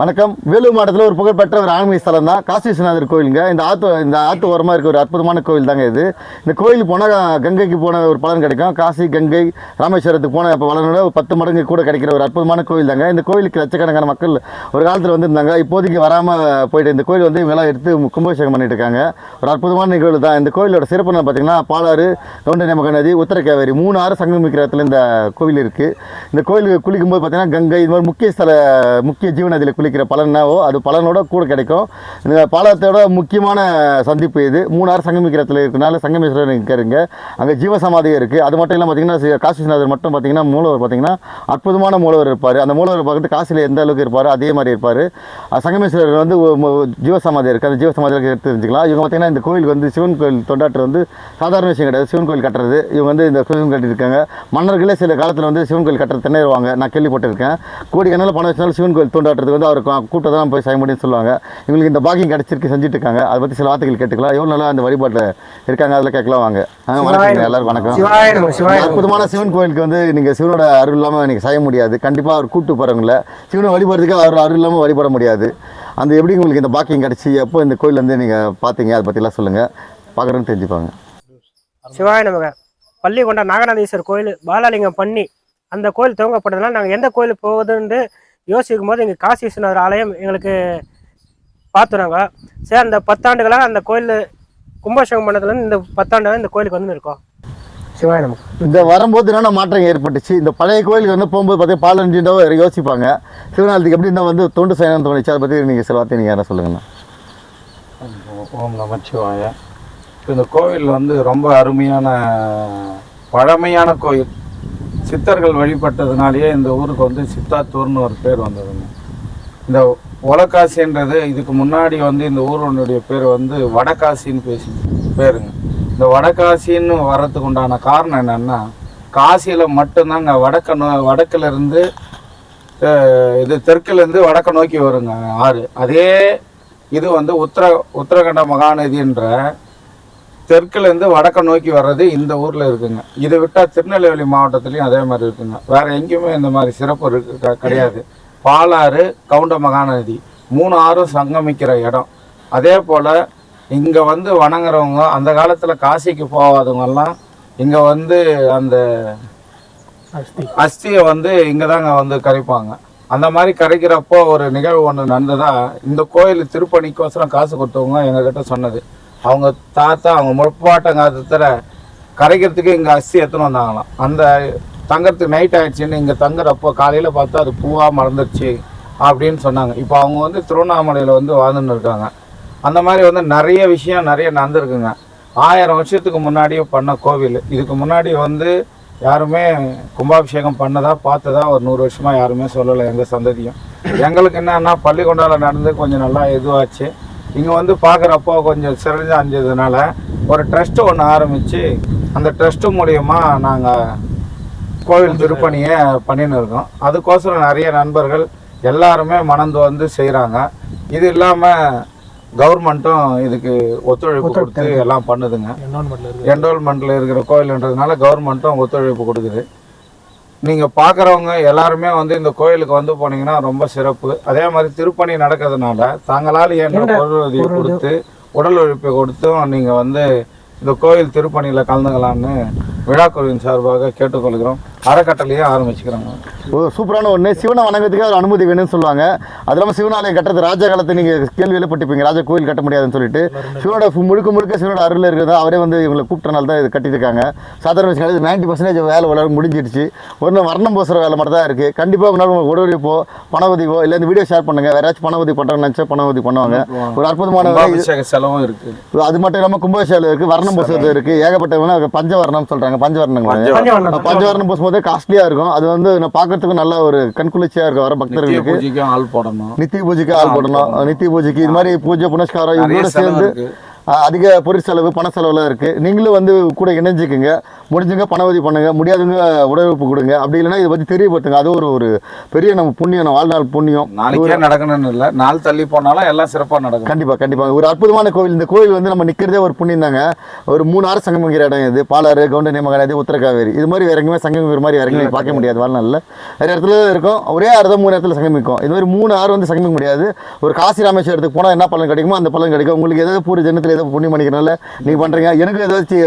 வணக்கம். வேலூர் மாவட்டத்தில் ஒரு புகழ்பெற்ற ஒரு ஆன்மீக ஸ்தலம் தான் காசி விஸ்வநாதர் கோயிலுங்க. இந்த ஆத்து இந்த ஆத்து ஓரமாக இருக்க ஒரு அற்புதமான கோயில் தாங்க இது. இந்த கோயில் போனால் கங்கைக்கு போன ஒரு பலன் கிடைக்கும். காசி கங்கை ராமேஸ்வரத்துக்கு போன இப்போ பலனோட ஒரு பத்து மடங்கு கூட கிடைக்கிற ஒரு அற்புதமான கோயில் தாங்க இந்த கோயிலுக்கு லட்சக்கணக்கான மக்கள் ஒரு காலத்தில் வந்திருந்தாங்க. இப்போதைக்கு வராமல் போயிட்டு இந்த கோயில் வந்து இவங்கெல்லாம் எடுத்து கும்பாபிஷேகம் பண்ணிட்டு இருக்காங்க ஒரு அற்புதமான நிகழ்வு தான் இந்த கோயிலோட சிறப்புன்னு பார்த்தீங்கன்னா பாலாறு கவுண்டநேமக நதி உத்தரகாவேரி மூணு ஆறு சங்கமிக்கிற இடத்துல இந்த கோவில் இருக்குது இந்த கோயிலுக்கு குளிக்கும்போது பார்த்தீங்கன்னா கங்கை இது மாதிரி முக்கிய ஸ்தல முக்கிய ஜீவநதியில் குளிக்கிற பலனாவோ அது பலனோட கூட கிடைக்கும். இந்த பாலத்தோட முக்கியமான சந்திப்பு இது. மூணாறு சங்கமிக்கிறத்தில் இருக்கிறனால சங்கமேஸ்வரர் இருக்காருங்க அங்கே ஜீவசமாதி இருக்குது அது மட்டும் இல்லாமல் பார்த்தீங்கன்னா காசிநாதர் மட்டும் பார்த்தீங்கன்னா மூலவர் பார்த்தீங்கன்னா அற்புதமான மூலவர் இருப்பார். அந்த மூலவர் பார்த்து காசியில் எந்த அளவுக்கு இருப்பாரோ அதே மாதிரி இருப்பார். சங்கமேஸ்வரர் வந்து ஜீவசமாதி இருக்குது அந்த ஜீவசமாதியில் தெரிஞ்சுக்கலாம். இவங்க பார்த்தீங்கன்னா இந்த கோயிலுக்கு வந்து சிவன் கோயில் தொண்டாற்று வந்து சாதாரண விஷயம் கிடையாது. சிவன் கோயில் கட்டுறது. இவங்க வந்து இந்த சிவன் கட்டியிருக்காங்க. மன்னர்களே சில காலத்தில் வந்து சிவன் கோயில் கட்டுறது திணறுவாங்க. நான் கேள்விப்பட்டிருக்கேன். கோடிக்கணக்கில் பணம் வச்சாலும் சிவன் கோயில் தொண்டாட்டுறது வந்து அவர் கூட்டத்தை தான் போய் செய்ய முடியும்னு சொல்லுவாங்க. இவங்களுக்கு இந்த பாக்கியம் கிடைச்சிருக்கு செஞ்சுட்டு இருக்காங்க அதை பற்றி சில வார்த்தைகள் கேட்டுக்கலாம். எவ்வளோ நல்லா அந்த வழிபாட்டில் இருக்காங்க அதில் கேட்கலாம் வாங்க. வணக்கம் எல்லாருக்கும் வணக்கம். அற்புதமான சிவன் கோயிலுக்கு வந்து நீங்கள் சிவனோட அருள் இல்லாமல் நீங்கள் செய்ய முடியாது. கண்டிப்பாக அவர் கூட்டு போகிறவங்கள சிவனை வழிபடுறதுக்கு அவர் அருள் இல்லாமல் வழிபட முடியாது. அந்த எப்படி உங்களுக்கு இந்த பாக்கியம் கிடச்சி எப்போ இந்த கோயில் வந்து நீங்கள் பார்த்தீங்க அதை பற்றிலாம் சொல்லுங்கள் பார்க்குறேன்னு தெரிஞ்சுப்பாங்க. சிவாய நமக. பள்ளிகொண்ட நாகநாதீஸ்வரர் கோயில் பாலாலிங்கம் பண்ணி அந்த கோயில் துவங்கப்பட்டதுனால நாங்கள் எந்த கோயிலுக்கு போகுதுன்னு யோசிக்கும் போது எங்கள் காசி விஸ்வநாதர் ஆலயம் எங்களுக்கு பார்த்தோம் நாங்கள் சரி அந்த பத்தாண்டுகளாக அந்த கோயில் கும்பாபிஷேகம் பண்ணதுலேருந்து இந்த பத்தாண்டுகளாக இந்த கோயிலுக்கு வந்து இருக்கோம். சிவாய நமக்கு இந்த வரும்போது என்னென்ன மாற்றம் ஏற்பட்டுச்சு? இந்த பழைய கோயிலுக்கு வந்து போகும்போது பார்த்தீங்கன்னா பாலஞ்சின்றோ யோசிப்பாங்க. சிவனாலத்துக்கு எப்படி இருந்தால் வந்து தொண்டு செய்யணும்னு தோணுச்சு? அதை பற்றி நீங்கள் சில வார்த்தை நீங்கள் யாரை சொல்லுங்கண்ணா ஓம் நமச்சிவாய இந்த கோவில் வந்து ரொம்ப அருமையான பழமையான கோயில். சித்தர்கள் வழிபட்டதுனாலேயே இந்த ஊருக்கு வந்து சித்தாத்தூர்னு ஒரு பேர் வந்ததுங்க. இந்த ஒலக்காசின்றது இதுக்கு முன்னாடி வந்து இந்த ஊருடைய பேர் வந்து வடகாசின்னு பேசி பேருங்க. இந்த வடகாசின்னு வர்றதுக்கு உண்டான காரணம் என்னென்னா காசியில் மட்டும்தாங்க வடக்க நோ வடக்குலேருந்து இது தெற்குலேருந்து வடக்க நோக்கி வருங்க ஆறு. அதே இது வந்து உத்தர உத்தரகண்ட மகாநதின்ற தெற்குலேருந்து வடக்க நோக்கி வர்றது இந்த ஊரில் இருக்குங்க. இதை விட்டால் திருநெல்வேலி மாவட்டத்துலேயும் அதே மாதிரி இருக்குங்க. வேற எங்கேயுமே இந்த மாதிரி சிறப்பு இருக்கு க- கிடையாது. பாலாறு கவுண்ட மகாநதி மூணு ஆறும் சங்கமிக்கிற இடம். அதே போல் இங்கே வந்து வணங்குறவங்க அந்த காலத்தில் காசிக்கு போகாதவங்கெல்லாம் இங்கே வந்து அந்த அஸ்தியை வந்து இங்கே தாங்க வந்து கரைப்பாங்க. அந்த மாதிரி கரைக்கிறப்போ ஒரு நிகழ்வு ஒன்று நடந்ததா இந்த கோயில் திருப்பணிக்கோசரம் காசு கொடுத்தவங்க எங்ககிட்ட சொன்னது. அவங்க தாத்தா அவங்க முற்பாட்டங்காலத்தில் கரைக்கிறதுக்கு இங்கே அஸ்தி எடுத்துன்னு வந்தாங்களாம். அந்த தங்கறதுக்கு நைட் ஆகிடுச்சின்னு இங்கே தங்குறப்போ காலையில் பார்த்தா அது பூவாக மறந்துடுச்சு அப்படின்னு சொன்னாங்க. இப்போ அவங்க வந்து திருவண்ணாமலையில் வந்து வாழ்ந்துன்னு இருக்காங்க. அந்த மாதிரி வந்து நிறைய விஷயம் நிறைய நடந்திருக்குங்க. ஆயிரம் வருஷத்துக்கு முன்னாடியே பண்ண கோவில். இதுக்கு முன்னாடி வந்து யாருமே கும்பாபிஷேகம் பண்ணதா பார்த்ததா ஒரு நூறு வருஷமாக யாருமே சொல்லலை எங்கள் சந்ததியும். எங்களுக்கு என்னன்னா பள்ளிக்கொண்டால நடந்து கொஞ்சம் நல்லா இதுவாச்சு. இங்கே வந்து பார்க்குறப்போ கொஞ்சம் சிறந்து அஞ்சதுனால ஒரு ட்ரஸ்ட்டு ஒன்று ஆரம்பித்து அந்த ட்ரஸ்ட்டு மூலியமாக நாங்கள் கோவில் திருப்பணியை பண்ணின்னு இருக்கோம். அதுக்கோசரம் நிறைய நண்பர்கள் எல்லாருமே மணந்து வந்து செய்கிறாங்க இது இல்லாமல் கவர்மெண்ட்டும் இதுக்கு ஒத்துழைப்பு கொடுத்து எல்லாம் பண்ணுதுங்க. என்ரோல்மெண்ட்டில் இருக்கிற கோயில்ன்றதுனால கவர்மெண்ட்டும் ஒத்துழைப்பு கொடுக்குது. நீங்கள் பார்க்குறவங்க எல்லாருமே வந்து இந்த கோயிலுக்கு வந்து போனீங்கன்னா ரொம்ப சிறப்பு. அதே மாதிரி திருப்பணி நடக்கிறதுனால தாங்களால் என்ன பொருள் உதவி கொடுத்து உடல் உழைப்பை கொடுத்தும் நீங்கள் வந்து இந்த கோயில் திருப்பணியில் கலந்துக்கலான்னு விழாக்குழுவின் சார்பாக கேட்டுக்கொள்கிறோம். அறக்கட்டளையே ஆரம்பிச்சுக்கிறாங்க. ஒரு சூப்பரான ஒன்று சிவனை வணங்கத்துக்கு ஒரு அனுமதி வேணும்னு சொல்லுவாங்க. அது இல்லாமல் சிவனாலயம் கட்டுறது ராஜா காலத்தை நீங்கள் கேள்வியில் பட்டிருப்பீங்க. ராஜா கோயில் கட்ட முடியாதுன்னு சொல்லிட்டு. சிவனோட முழுக்க முழுக்க சிவனோட அருள் இருக்கிறது அவரே வந்து இவங்களை கூப்பிட்டனால தான் இது கட்டியிருக்காங்க. சாதாரண விஷயம் நைன்ட்டி பர்சன்டேஜ் வேலை வளர முடிஞ்சிடுச்சு ஒரு வர்ணம் பூசுகிற வேலை மட்டும் தான் இருக்குது கண்டிப்பாக உங்களால் உங்களுக்கு உடவுப்போ பண உதவியோ இல்லை இந்த வீடியோ ஷேர் பண்ணுங்கள் வேற ஏதாச்சும் பண உதவி பண்ணுறோம்னு நினச்சா பண உதவி பண்ணுவாங்க. ஒரு அற்புதமான செலவும் இருக்குது அது மட்டும் இல்லாமல் கும்பாபிஷேகம் இருக்குது வர்ணம் பூசுறது இருக்குது ஏகப்பட்ட பஞ்சவர்ணம் சொல்கிறாங்க பஞ்சவர்ணங்களா. பஞ்சவர்ணம். பஞ்சவர்ணம் பூசும்போது காஸ்ட்லியாக இருக்கும். அது வந்து நான் பார்க்கறதுக்கும் நல்ல ஒரு கண்குளிர்ச்சியாக இருக்கும் வர பக்தர்களுக்கு. பூஜைக்கும் ஆள் போடணும். நித்திய பூஜைக்கு ஆள் போடணும். நித்திய பூஜைக்கு இது மாதிரி பூஜை புனஸ்காரம் இவங்களோட சேர்ந்து அதிக பொருள் செலவு பண செலவுலாம் இருக்குது நீங்களும் வந்து கூட இணைஞ்சிக்குங்க. முடிஞ்சுங்க பண உதவி பண்ணுங்க. முடியாதுங்க உடலுறுப்பு கொடுங்க. அப்படி இல்லைன்னா இதை பற்றி தெரியப்படுத்துங்க. அது ஒரு ஒரு பெரிய நம்ம புண்ணியம் வாழ்நாள் புண்ணியம். நாளைக்கே நடக்கணும்னு இல்லை. நாள் தள்ளி போனாலும் எல்லாம் சிறப்பாக நடக்கும். கண்டிப்பா கண்டிப்பா. ஒரு அற்புதமான கோவில். இந்த கோவில் வந்து நம்ம நிக்கிறதே ஒரு புண்ணியம் தாங்க. ஒரு மூணு ஆறு சங்கமிக்கிற இடம் இது. பாலாறு கவுண்ட நேமகானதி உத்தரகாவேரி. இது மாதிரி வேற எங்கேயுமே சங்கமிக்கிற மாதிரி வேற எங்கேயும் பார்க்க முடியாது வாழ்நாளில். வேற இடத்துல இருக்கும். ஒரே ஆறு தான் மூணு இடத்துல சங்கமிக்கும். இது மாதிரி மூணு ஆறு வந்து சங்கமிக்க முடியாது. ஒரு காசி ராமேஸ்வரத்துக்கு போனால் என்ன பலன் கிடைக்குமோ அந்த பலன் கிடைக்கும். உங்களுக்கு ஏதாவது பூரி ஜனத்தில் ஏதோ புண்ணியம் பண்ணிக்கிறனால நீங்கள் பண்ணுறீங்க எனக்கு ஏதாச்சும்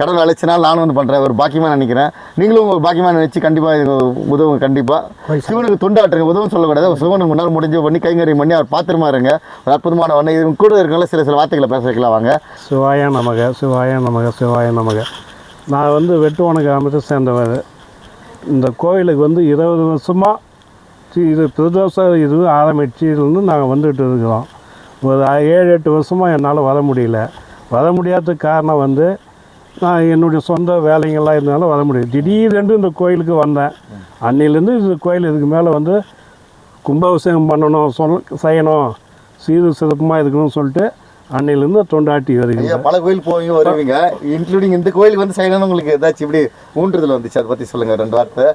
கடவுள் அழைச்சினால் நானும் வந்து பண்ணுறேன் ஒரு பாக்கியமாக நினைக்கிறேன். நீங்களும் உங்கள் பாக்கியமாக நினச்சி கண்டிப்பாக இது உதவும் கண்டிப்பாக சிவனுக்கு தொண்டாட்டுங்க உதவும் சொல்லக்கூடாது. சிவனுக்கு முன்னால் முடிஞ்சு பண்ணி கைங்கரியம் பண்ணி அவர் பாத்திரமா இருங்க. ஒரு அற்புதமான ஒன்று இது கூட இருக்கனால சில சில வார்த்தைகளை பேச வைக்கலாம் வாங்க. சிவாய நமக சிவாய நமக சிவாய நமக. நான் வந்து வெட்டுவன கிராமத்தை சேர்ந்தவர். இந்த கோயிலுக்கு வந்து இருபது வருஷமாக இது பிரதோஷ இது ஆரம்பிச்சிருந்து நாங்கள் வந்துட்டு இருக்கிறோம். ஒரு ஏழு எட்டு வருஷமாக என்னால் வர முடியல. வர முடியாததுக்கு காரணம் வந்து நான் என்னுடைய சொந்த வேலைங்கள்லாம் இருந்தாலும் வர முடியும் திடீரென்று இந்த கோயிலுக்கு வந்தேன். அன்னிலேருந்து இந்த கோயில் இதுக்கு மேலே வந்து கும்பாபிஷேகம் பண்ணணும் சொல் செய்யணும் சீரு சிறப்புமாக இருக்கணும்னு சொல்லிட்டு அன்னையிலேருந்து தொண்டாட்டி ஐயா பல கோயில் போய் வருவீங்க. இன்க்ளூடிங் இந்த கோயிலுக்கு வந்து செய்யணும்னு உங்களுக்கு ஏதாச்சும் இப்படி ஊன்றுதல் வந்துச்சு அதை பற்றி சொல்லுங்க ரெண்டு வார்த்தை.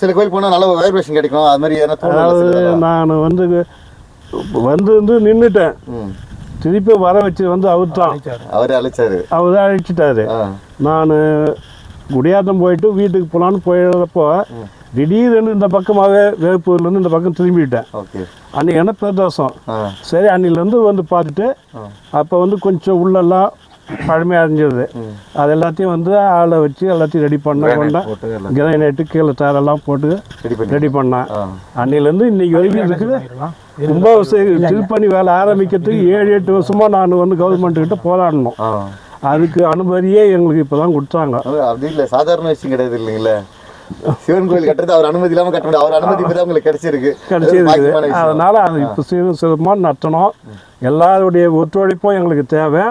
சில கோயில் போனால் நல்ல வைப்ரேஷன் கிடைக்கும் அது மாதிரி நான் வந்து வந்து வந்து நின்றுட்டேன் திருப்பி வர வச்சு வந்து அவர் தான் அவரே அழைச்சாரு. அவர் தான் அழிச்சிட்டாரு நான் குடியாத்தம் போயிட்டு வீட்டுக்கு போகலான்னு போயிடுறப்போ திடீர்னு இந்த பக்கமாகவே வேப்பூர்லேருந்து இந்த பக்கம் திரும்பிட்டேன். ஓகே. அன்றைக்கி என்ன பிரதோஷம். சரி அன்னிலேருந்து வந்து பார்த்துட்டு அப்போ வந்து கொஞ்சம் உள்ளெல்லாம் பழமையாக இருந்தது அது எல்லாத்தையும் வந்து ஆளை வச்சு எல்லாத்தையும் ரெடி பண்ண கொண்டேன். கிரைனைட்டு கீழே தாரெல்லாம் போட்டு ரெடி பண்ணி. ரெடி பண்ணேன். ஆ. அன்னிலேருந்து இன்னைக்கு வரைக்கும் இருக்குது. கும்பாபிஷேகம் திருப்பணி வேலை ஆரம்பிக்கிறதுக்கு ஏழு எட்டு வருஷமா நான் வந்து கவர்மெண்ட் கிட்ட போராடணும். அதுக்கு அனுமதியே எங்களுக்கு இப்போ தான் கொடுத்தாங்க. அது அப்படி இல்லை. சாதாரண விஷயம் கிடையாது இல்லைங்களே. சிவன் கோயில் கட்டுறது அவர் அனுமதி இல்லாமல் கட்ட முடியாது. அவர் அனுமதி இப்போ தான் உங்களுக்கு கிடைச்சிருக்கு. விஷயம். அதனால அது இப்போ சீரும் சிறப்புமாக நடத்தணும் எல்லாருடைய ஒத்துழைப்பும் எங்களுக்கு தேவை.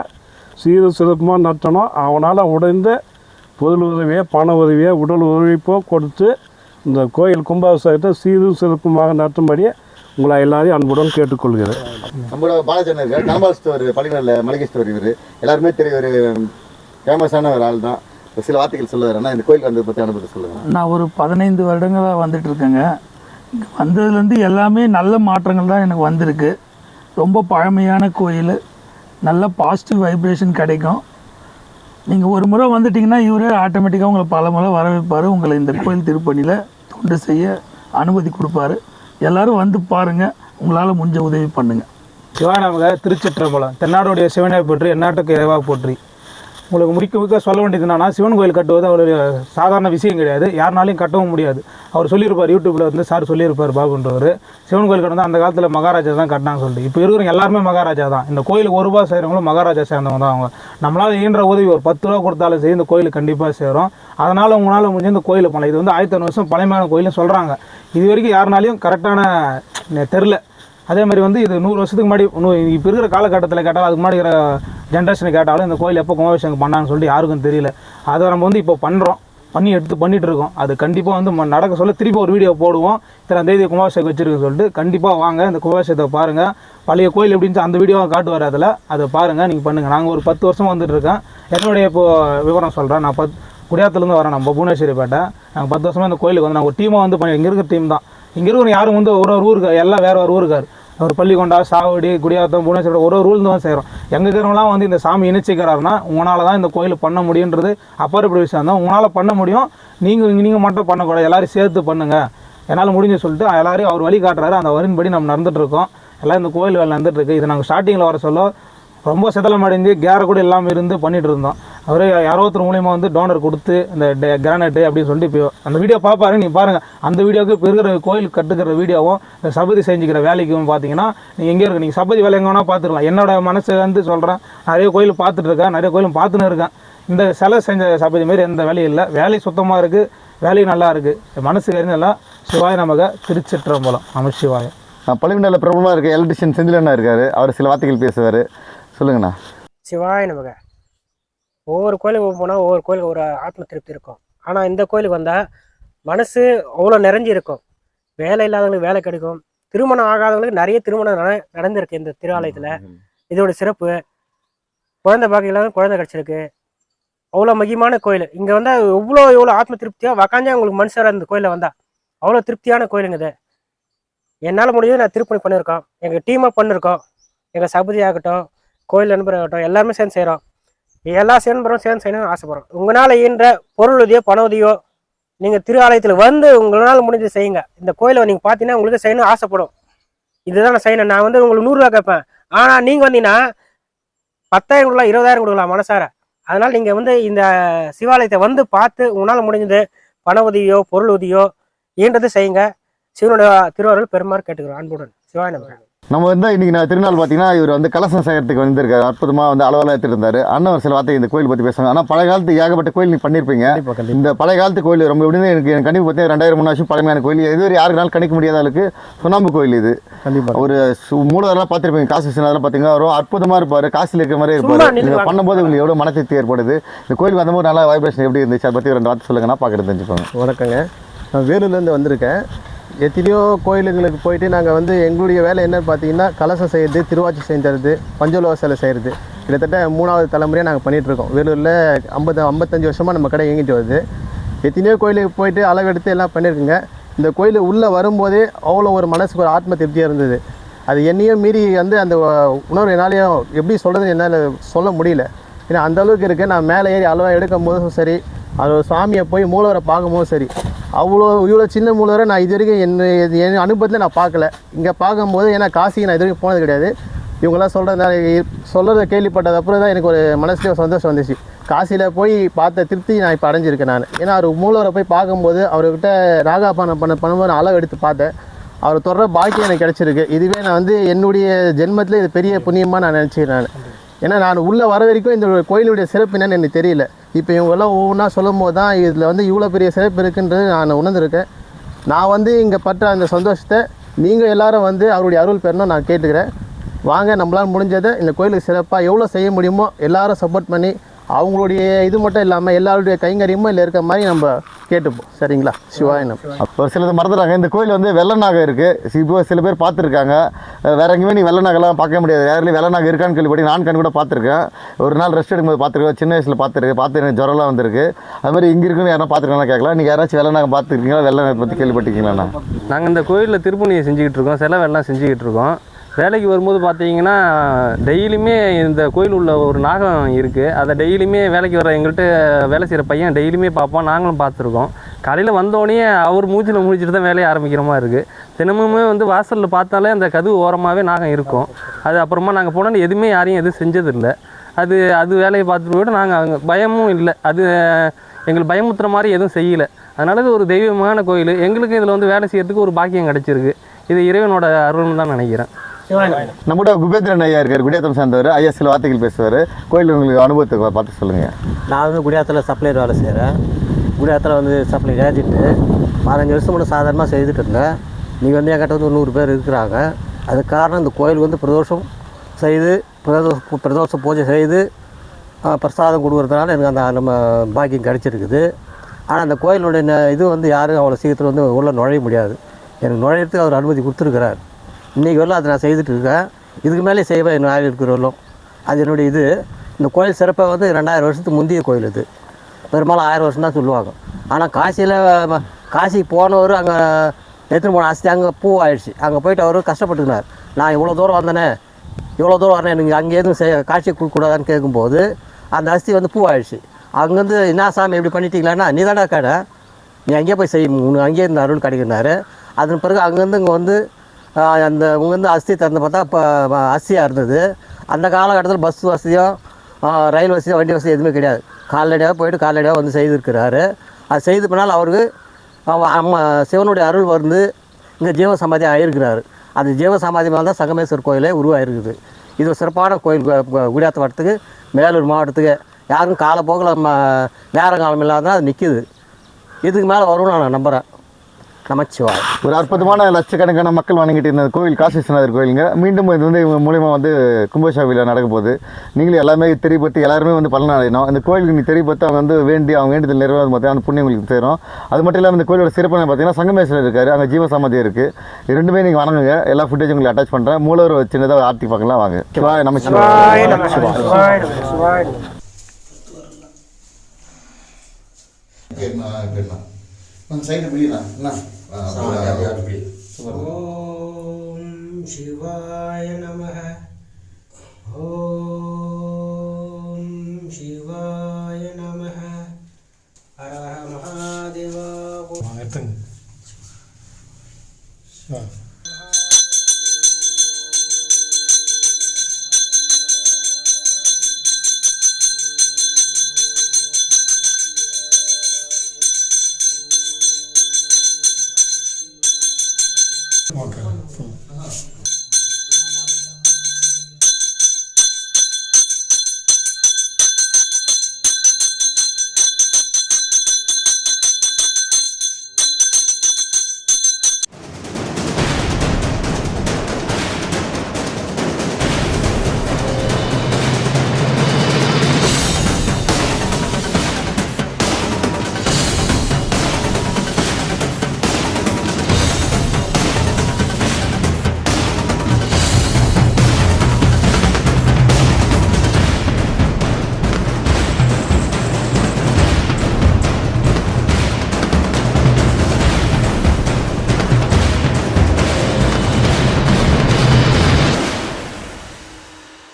சீரும் சிறப்புமாக நடத்தணும் அவனால் உடைந்த பொருள் உதவியோ பண உதவியோ உடல் உழைப்போ கொடுத்து இந்த கோயில் கும்பாபிஷேகத்தை சீரும் சிறப்புமாக நடத்தும்படி உங்களை எல்லாரையும் அன்புடன் கேட்டுக்கொள்கிறேன். நம்மளோட பாலாஜன் இருக்கார் கனபால் ஸ்டோர் பள்ளிகளில் மளிகை ஸ்டோர் இவர். எல்லாருமே தெரிய ஒரு ஃபேமஸான ஒரு ஆள் தான் சில வார்த்தைகள் சொல்லுவார். ஆனால் இந்த கோயிலுக்கு வந்ததை பற்றி அனுபவத்தை சொல்லுங்கள் நான் ஒரு பதினைந்து வருடங்களாக வந்துட்டு இருக்கேங்க. இங்க வந்ததுலேருந்து எல்லாமே நல்ல மாற்றங்கள் தான் எனக்கு வந்திருக்கு. ரொம்ப பழமையான கோயில். நல்ல பாசிட்டிவ் வைப்ரேஷன் கிடைக்கும். நீங்கள் ஒரு முறை வந்துட்டிங்கன்னா இவரே ஆட்டோமேட்டிக்காக உங்களை பல முறை வர வைப்பார் உங்களை இந்த கோயில் திருப்பணியில் தொண்டு செய்ய அனுமதி கொடுப்பாரு. எல்லாரும் வந்து பாருங்கள் உங்களால் முடிஞ்ச உதவி பண்ணுங்கள் சிவானமக திருச்சிற்றம்பலம். தென்னாடுடைய சிவனை போற்றி எந்நாட்டுக்கு இறைவாக போற்றி. உங்களுக்கு முடிக்க முக்க சொல்ல வேண்டியது என்னன்னா சிவன் கோயில் கட்டுவது அவருடைய சாதாரண விஷயம் கிடையாது. யாருனாலையும் கட்டவும் முடியாது. அவர் சொல்லியிருப்பார் யூடியூப்பில் வந்து சார் சொல்லியிருப்பார் பாபுன்றவர். சிவன் கோயில் கட்டினா அந்த காலத்தில் மகாராஜா தான் கட்டினாங்க சொல்லிட்டு. இப்போ இருக்கிறவங்க எல்லாருமே மகாராஜா தான். இந்த கோயிலுக்கு ஒரு ரூபா செய்கிறவங்களும் மகாராஜா சேர்ந்தவங்க தான் அவங்க. நம்மளால் ஈன்ற உதவி ஒரு பத்து ரூபா கொடுத்தாலும் சரி இந்த கோயிலுக்கு கண்டிப்பாக சேரும். அதனால் உங்களால் முடிஞ்ச இந்த கோயிலுக்கு பண்ணலாம். இது வந்து ஆயிரத்தி வருஷம் பழமையான கோயில்னு சொல்கிறாங்க இது வரைக்கும் யாருனாலையும் கரெக்டான தெரில அதே மாதிரி வந்து இது நூறு வருஷத்துக்கு முன்னாடி நூ- இப்போ இருக்கிற காலகட்டத்தில் கேட்டாலும் அதுக்கு முன்னாடி இருக்கிற ஜென்ரேஷனை கேட்டாலும் இந்த கோயில் எப்போ கும்பாபிஷேகம் பண்ணான்னு சொல்லிட்டு யாருக்கும் தெரியல. அதை நம்ம வந்து இப்போ பண்ணுறோம் பண்ணி எடுத்து பண்ணிட்டு இருக்கோம். அது கண்டிப்பாக வந்து ம- நடக்க சொல்ல திருப்பி ஒரு வீடியோ போடுவோம். இத்தனை தேதி கும்பாபிஷேகம் வச்சிருக்குன்னு சொல்லிட்டு கண்டிப்பாக வாங்க இந்த கும்பாபிஷேகத்தை பாருங்கள் பழைய கோயில் எப்படின்னு அந்த வீடியோவை காட்டுவார் அதில். அதை பாருங்கள் நீங்கள் பண்ணுங்கள் நாங்கள் ஒரு பத்து வருஷம் வந்துட்டு இருக்கேன் என்னுடைய இப்போது விவரம் சொல்கிறேன் நான் பத் குடியாத்துலேருந்து வரேன் நம்ம புவனேஸ்வரி பேட்டை நாங்கள் பத்து வருஷமாக இந்த கோயிலுக்கு வந்து நாங்கள் ஒரு டீமாக வந்து பண்ணி இங்கே இருக்கிற டீம் தான். இங்கே இருக்கிற யாரும் வந்து ஒரு ஒரு ஊருக்கு எல்லாம் வேறு ஒரு ஊருக்கார். ஒரு பள்ளிக்கொண்டா சாவடி குடியாத்தம் புவனேஸ்வரம் ஒரு ஒரு ஊர்ல தான் செய்கிறோம் எங்கள் இருக்கிறவங்களாம் வந்து இந்த சாமி இணைச்சிக்கிறாருன்னா உங்களால் தான் இந்த கோயில் பண்ண முடியுன்றது அப்பாற்பட்ட விஷயம். தான் உங்களால் பண்ண முடியும். நீங்கள் நீங்கள் மட்டும் பண்ணக்கூடாது. எல்லோரும் சேர்த்து பண்ணுங்கள் என்னால் முடிஞ்சு சொல்லிட்டு எல்லோரும் அவர் வழி காட்டுறாரு. அந்த வரின்படி நம்ம நடந்துட்டு இருக்கோம் எல்லாம் இந்த கோயில் வேலை நடந்துகிட்ருக்கு இது நாங்கள் ஸ்டார்டிங்கில் வர சொல்ல ரொம்ப சிதலம் அடைஞ்சு கேர கூட இல்லாமல் இருந்து பண்ணிகிட்டு இருந்தோம் அவரே யாரோ ஒருத்தர் மூலியமா வந்து டோனர் கொடுத்து இந்த கிரானைட்டு அப்படின்னு சொல்லிட்டு இப்போ அந்த வீடியோ பார்ப்பாரு நீங்கள் பாருங்கள் அந்த வீடியோக்கு இப்போ இருக்கிற கோயில் கட்டுக்கிற வீடியோவும் இந்த சபதி செஞ்சுக்கிற வேலைக்கும் பார்த்தீங்கன்னா நீங்கள் எங்கே இருக்கு? நீங்கள் சபதி வேலை எங்கே வேணால் பார்த்துக்கலாம் என்னோட மனசு வந்து சொல்கிறேன் நிறைய கோயில் பார்த்துட்டு இருக்கேன். நிறைய கோயிலும் பார்த்துன்னு இருக்கேன். இந்த சிலை செஞ்ச சபதி மாரி எந்த வேலையும் இல்லை. வேலை சுத்தமாக இருக்குது வேலையும் நல்லா இருக்குது மனசு எரிஞ்செல்லாம் சிவாய நமக திருச்சிற்றம்பலம். நம சிவாய. பள்ளிமண்டல பிரபலமாக இருக்க எலக்ட்ரிஷியன் செந்திலண்ணா இருக்கார். அவர் சில வார்த்தைகள் பேசுவார். சொல்லுங்கண்ணா. சிவாய நமக. ஒவ்வொரு கோயிலுக்கு போனால் ஒவ்வொரு கோயிலுக்கு ஒரு ஆத்ம திருப்தி இருக்கும். ஆனால் இந்த கோயிலுக்கு வந்தால் மனசு அவ்வளோ நிறைஞ்சு இருக்கும். வேலை இல்லாதவங்களுக்கு வேலை கிடைக்கும். திருமணம் ஆகாதவங்களுக்கு நிறைய திருமணம் நட நடந்திருக்கு இந்த திருஆலயத்தில் இதோட சிறப்பு குழந்தை பாக்கி இல்லாத குழந்தை கிடச்சிருக்கு. அவ்வளோ மகிமான கோயில். இங்கே வந்தால் எவ்வளோ எவ்வளோ ஆத்ம திருப்தியாக உக்காந்தே உங்களுக்கு மனுஷர் இந்த கோயிலில் வந்தா. அவ்வளோ திருப்தியான கோயிலுங்க இது. என்னால் முடிஞ்சது நான் திருப்பணி பண்ணியிருக்கோம் எங்கள் டீமாக பண்ணியிருக்கோம் எங்கள் சபதி ஆகட்டும் கோயில் நண்பர் ஆகட்டும் எல்லாருமே சேர்ந்து செய்கிறோம் எல்லா சேர்ந்து சேர்ந்து செய்யணும்னு ஆசைப்படுறோம். உங்களால் ஈன்ற பொருள் உதவியோ பண உதவியோ நீங்கள் திரு ஆலயத்தில் வந்து உங்களால் முடிஞ்சு செய்யுங்க. இந்த கோயிலை நீங்கள் பார்த்தீங்கன்னா உங்களுக்கு செய்யணும்னு ஆசைப்படும். இதுதான் நான் செய்யணும். நான் வந்து உங்களுக்கு நூறுரூவா கேட்பேன். ஆனால் நீங்கள் வந்தீங்கன்னா பத்தாயிரம் கொடுக்கலாம் இருபதாயிரம் கொடுக்கலாம் மனசார. அதனால் நீங்கள் வந்து இந்த சிவாலயத்தை வந்து பார்த்து உங்களால் முடிஞ்சது பண உதவியோ பொருள் உதவியோ ஈன்றது செய்யுங்க. சிவனுடைய திருவாரூர் பெருமாறு கேட்டுக்கிறோம். அன்புடன். சிவாய நமக. நம்ம வந்து இன்னைக்கு நான் திருநாள் பார்த்தீங்கன்னா இவர் வந்து கலசம் செய்யறதுக்கு வந்திருக்காரு. அற்புதமாக வந்து அளவெல்லாம் எடுத்துட்டு இருந்தாரு. அண்ணன் ஒரு சில வார்த்தை இந்த கோயில் பற்றி பேசுவாங்க. ஆனால் பழைய காலத்து ஏகப்பட்ட கோயில் நீ பண்ணியிருப்பீங்க இந்த பழைய காலத்து கோயில் ரொம்ப எப்படின்னு எனக்கு எனக்கு கணிப்பு பார்த்தீங்கன்னா ரெண்டாயிரம் மூணு வருஷம் பழமையான கோயில். இதுவரை யாருக்குனாலும் கணிக்க முடியாத அளவுக்கு சுண்ணாம்பு கோயில் இது. கண்டிப்பாக ஒரு மூலவரெல்லாம் பார்த்துருப்பீங்க. காசு விஸ்வநாதெல்லாம் பார்த்தீங்கன்னா ரொம்ப அற்புதமாக இருப்பார். காசில் இருக்கிற மாதிரி இருப்பார். நீங்கள் பண்ணும்போது உங்களுக்கு எவ்வளோ மன திருப்தி ஏற்படுது? இந்த கோயிலுக்கு வந்தபோது நல்லா வைப்ரேஷன் எப்படி இருந்துச்சு? அதை பற்றி ரெண்டு வார்த்தை சொல்லுங்கன்னா பார்க்குறது தெரிஞ்சுப்பாங்க வணக்கங்க. நான் வேலூர்லேருந்து வந்திருக்கேன். எத்தனையோ கோயிலுங்களுக்கு போயிட்டு நாங்கள் வந்து எங்களுடைய வேலை என்னன்னு பார்த்தீங்கன்னா கலசம் செய்கிறது திருவாச்சி செஞ்சுறது பஞ்சலோக சிலை செய்கிறது கிட்டத்தட்ட மூணாவது தலைமுறையாக நாங்கள் பண்ணிகிட்ருக்கோம் வேலூரில் ஐம்பது ஐம்பத்தஞ்சு வருஷமாக நம்ம கடை இயங்கிட்டு வருது. எத்தனையோ கோயிலுக்கு போயிட்டு அளவெடுத்து எல்லாம் பண்ணியிருக்குங்க இந்த கோயில் உள்ளே வரும்போதே அவ்வளோ ஒரு மனசுக்கு ஒரு ஆத்ம திருப்தியாக இருந்தது. அது என்னையும் மீறி வந்து அந்த உணர்வு என்னாலையும் எப்படி சொல்கிறதுன்னு என்னால் சொல்ல முடியல. ஏன்னா அந்த அளவுக்கு இருக்குது நான் மேலே ஏறி அளவாக எடுக்கும் போதும் சரி அது சாமியை போய் மூலவரை பார்க்கும்போது சரி அவ்வளோ இவ்வளோ சின்ன மூலவரை நான் இது வரைக்கும் என்ன என் அனுபவத்தில் நான் பார்க்கல. இங்கே பார்க்கும்போது ஏன்னா காசிக்கு நான் இது வரைக்கும் போனது கிடையாது. இவங்கெல்லாம் சொல்கிறத சொல்கிறத கேள்விப்பட்டது அப்புறம் தான் எனக்கு ஒரு மனசில் சந்தோஷம் வந்துச்சு. காசியில் போய் பார்த்த திருப்தி நான் இப்போ அடைஞ்சிருக்கேன் நான். ஏன்னா அவர் மூலவரை போய் பார்க்கும்போது அவர்கிட்ட ராகாபானம் பண்ண பண்ணும்போது நான் அளவு எடுத்து பார்த்தேன். அவர் தொடர பாக்கியம் எனக்கு கிடச்சிருக்கு. இதுவே நான் வந்து என்னுடைய ஜென்மத்தில் இது பெரிய புண்ணியமாக நான் நினச்சிக்கிறேன் நான். ஏன்னா நான் உள்ளே வர வரைக்கும் இந்த கோயிலுடைய சிறப்பு என்னன்னு எனக்கு தெரியல. இப்போ இவங்கெல்லாம் ஒவ்வொன்றா சொல்லும் போது தான் இதில் வந்து இவ்வளோ பெரிய சிறப்பு இருக்குன்றது நான் உணர்ந்திருக்கேன். நான் வந்து இங்கே பட்ட அந்த சந்தோஷத்தை நீங்கள் எல்லாரும் வந்து அவருடைய அருள் பெறணும் நான் கேட்டுக்கிறேன். வாங்க நம்மளால் முடிஞ்சதை இந்த கோயிலுக்கு சிறப்பாக எவ்வளோ செய்ய முடியுமோ எல்லாரும் சப்போர்ட் பண்ணி அவங்களுடைய இது மட்டும் இல்லாமல் எல்லாருடைய கைங்கரியமும் இதில் இருக்க மாதிரி நம்ம கேட்டுப்போம். சரிங்களா? சிவாய நம்ம ஒரு சிலது மறந்துடுறாங்க. இந்த கோயில் வந்து வெள்ள நாகம் இருக்குது இப்போ சில பேர் பார்த்துருக்காங்க. வேற எங்கேயுமே நீ வெள்ள நாகெல்லாம் பார்க்க முடியாது. யாருலையும் வெள்ள நாகம் இருக்கான்னு கேள்விப்படி நான் கண் கூட பார்த்துருக்கேன். ஒரு நாள் ரெஸ்ட் எடுக்கும்போது பார்த்துருக்கேன். சின்ன வயசில் பார்த்துருக்கேன். பார்த்து எனக்கு ஜுரம்லாம் வந்திருக்கு. அது மாதிரி இங்கே இருக்குன்னு யாரும் பார்த்துருக்காங்களா கேட்கலாம். நீங்கள் யாராச்சும் வெள்ள நாகம் பார்த்துருக்கீங்களா? வெள்ள நாகத்தை பற்றி கேள்விப்பட்டிருக்கீங்களா? நாங்கள் இந்த கோயிலில் திருப்பணியை செஞ்சுக்கிட்டு இருக்கோம். செலவெல்லாம் செஞ்சுக்கிட்டு இருக்கோம். வேலைக்கு வரும்போது பார்த்தீங்கன்னா டெய்லியுமே இந்த கோயில் உள்ள ஒரு நாகம் இருக்குது அதை டெய்லியுமே வேலைக்கு வர எங்கள்கிட்ட வேலை செய்கிற பையன் டெய்லியுமே பார்ப்போம் நாங்களும் பார்த்துருக்கோம். காலையில் வந்தோடனே அவர் மூச்சில் முடிச்சுட்டு தான் வேலையை ஆரம்பிக்கிற மாதிரி இருக்குது தினமுமே வந்து வாசலில் பார்த்தாலே அந்த கதவு ஓரமாகவே நாகம் இருக்கும். அது அப்புறமா நாங்கள் போனால் எதுவுமே யாரையும் எதுவும் செஞ்சதில்லை. அது அது வேலையை பார்த்துட்டு போய்ட்டு நாங்கள் அங்கே பயமும் இல்லை. அது எங்களுக்கு பயமுத்துற மாதிரி எதுவும் செய்யலை. அதனால இது ஒரு தெய்வமான கோயில். எங்களுக்கு இதில் வந்து வேலை செய்கிறதுக்கு ஒரு பாக்கியம் கிடச்சிருக்கு. இது இறைவனோட அருள்னு தான் நினைக்கிறேன். நம்மகிட்ட குபேந்திரன் ஐயா இருக்கார் குடியாத்தம் சேர்ந்தவர். ஐயா சில வார்த்தைகள் பேசுவார். கோயில் உங்களுக்கு அனுபவத்தை பார்த்து சொல்லுங்கள் நான் வந்து குடியாத்தில் சப்ளையர் வேலை செய்கிறேன் குடியாத்தில் வந்து சப்ளை ஏஜென்ட்டு. பதினஞ்சு வருஷம் முன்னே சாதாரணமாக செய்துட்டு இருந்தேன். நீங்கள் வந்து என்கிட்ட வந்து ஒரு நூறு பேர் இருக்கிறாங்க. அதுக்கு காரணம் இந்த கோயில் வந்து பிரதோஷம் செய்து பிரதோஷ பிரதோஷ பூஜை செய்து பிரசாதம் கொடுக்குறதுனால எனக்கு அந்த நம்ம பாக்கியம் கிடச்சிருக்குது. ஆனால் அந்த கோயிலுடைய இது வந்து யாரும் அவ்வளோ சீக்கிரத்தில் வந்து உள்ளே நுழைய முடியாது. எனக்கு நுழையிறதுக்கு அவர் அனுமதி கொடுத்துருக்கிறார். இன்றைக்கி வரலாம் அதை நான் செய்துட்டு இருக்கேன் இதுக்கு மேலே செய்வேன் என்ன நாள் இருக்கிறவர்களும் அது என்னுடைய இது. இந்த கோயில் சிறப்பாக வந்து ரெண்டாயிரம் வருஷத்துக்கு முந்தைய கோயில் இது பெரும்பாலும் ஆயிரம் வருஷம் தான் சொல்லுவாங்க. ஆனால் காசியில் காசிக்கு போனவர் அங்கே எடுத்துன்னு போன ஆசை அங்கே பூ ஆயிடுச்சு. அங்கே போயிட்டு அவர் கஷ்டப்பட்டுக்கினார். நான் இவ்வளோ தூரம் வந்தேனே. இவ்வளோ தூரம் வரேன் எனக்கு அங்கே எதுவும் செய்ய காட்சி கொடுக்கூடாதான்னு கேட்கும்போது அந்த அஸ்தி வந்து பூ ஆயிடுச்சு. அங்கேருந்து என்ன சாமி இப்படி பண்ணிட்டீங்களான்னா நீ தானே கடை. நீ அங்கேயே போய் செய்யும். உனக்கு அங்கேயே இருந்த அருள் கிடைக்கிறாரு அதன் பிறகு அங்கேருந்து இங்கே வந்து அந்த வந்து அஸ்தி திறந்து பார்த்தா இப்போ அஸ்தியாக இருந்தது. அந்த காலகட்டத்தில் பஸ் வசதியோ ரயில் வசதியோ வண்டி வசதி எதுவுமே கிடையாது. கால்நடையாக போயிட்டு கால்நடையாக வந்து செய்திருக்கிறாரு. அது செய்து பண்ணால் அவருக்கு அம்மா சிவனுடைய அருள் வந்து இங்கே ஜீவ சமாதி ஆகியிருக்கிறாரு அந்த ஜீவ சமாதி மேலே தான் சங்கமேஸ்வர் கோயிலே உருவாயிருக்குது. இது ஒரு சிறப்பான கோயில் குடியாத்த வட்டத்துக்கு மேலூர் மாவட்டத்துக்கு. யாரும் காலப்போக்கில் ம நேரம் காலம் இல்லாத அது நிற்கிது இதுக்கு மேலே வரும்னு நான் நம்புகிறேன் நமச்சிவாய். ஒரு அற்புதமான லட்சக்கணக்கான மக்கள் வணங்கிட்டு இருந்த கோவில் காசி விஸ்வநாதர் கோயிலுங்க மீண்டும் இது வந்து இவங்க மூலியமா வந்து கும்பாபிஷேகம் நடக்க போகுது. நீங்களும் எல்லாமே தெரியப்பட்டு எல்லாருமே வந்து பலன் அடையணும். இந்த கோயிலுக்கு நீ தெரியப்பட்டு அவங்க வந்து வேண்டி அவங்க வேண்டியதில் நிறைவேறும் பார்த்தீங்கன்னா அந்த புண்ணியம் உங்களுக்கு சேரும். அது மட்டும் இல்லாமல் இந்த கோயிலோட சிறப்பு பார்த்தீங்கன்னா சங்கமேஸ்வரர் இருக்காரு. அங்கே ஜீவசமாதி இருக்கு. இது ரெண்டுமே நீங்கள் வணங்குங்க. எல்லா ஃபுட்டேஜ் உங்களுக்கு அட்டாச் பண்ணுறேன் மூலவர் சின்னதாக ஆர்த்தி பார்க்கலாம். வாங்க. சிவாய நம்ம சிவாய. நமக சிவாய. நமக சிவாய நமக சைடு பிடிக்கலாம். என்ன? ஓம் சிவாய நமக